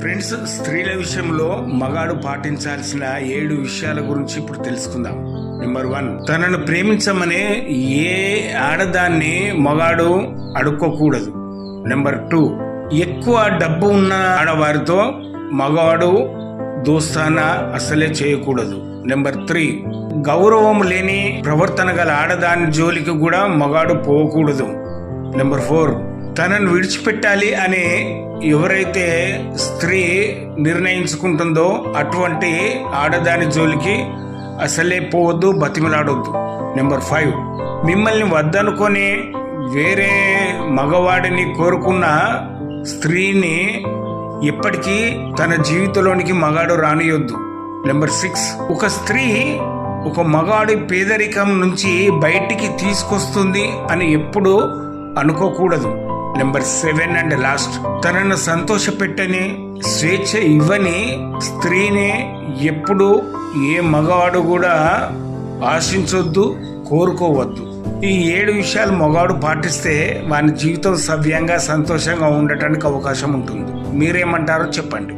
Friends స్త్రీల విషయంలో మగాడు పాటించాల్సిన ఏడు విషయాల గురించి ఇప్పుడు తెలుసుకుందాం. నెంబర్ వన్ తనను ప్రేమించమనే ఏ ఆడదాన్ని మగాడు అడుక్కోకూడదు. నెంబర్ టూ ఎక్కువ డబ్బు ఉన్న ఆడవారితో మగవాడు దోస్తానా అసలే చేయకూడదు. నెంబర్ త్రీ గౌరవం లేని ప్రవర్తన గల ఆడదాని జోలికి కూడా మగాడు పోకూడదు. నెంబర్ ఫోర్ తనను విడిచిపెట్టాలి అని ఎవరైతే స్త్రీ నిర్ణయించుకుంటుందో అటువంటి ఆడదాని జోలికి అసలే పోవద్దు బతిమలాడొద్దు. నెంబర్ ఫైవ్ మిమ్మల్ని వద్దనుకొని వేరే మగవాడిని కోరుకున్న స్త్రీని ఎప్పటికీ తన జీవితంలోనికి మగాడు రానియొద్దు. నెంబర్ సిక్స్ ఒక స్త్రీ ఒక మగాడి పేదరికం నుంచి బయటికి తీసుకొస్తుంది అని ఎప్పుడు అనుకోకూడదు. Number seven and last. తనను సంతోషపెట్టని స్వేచ్ఛ ఇవ్వని స్త్రీని ఎప్పుడు ఏ మగవాడు కూడా ఆశించొద్దు కోరుకోవద్దు. ఈ ఏడు విషయాలు మగవాడు పాటిస్తే వాని జీవితం సవ్యంగా సంతోషంగా ఉండటానికి అవకాశం ఉంటుంది. మీరేమంటారో చెప్పండి.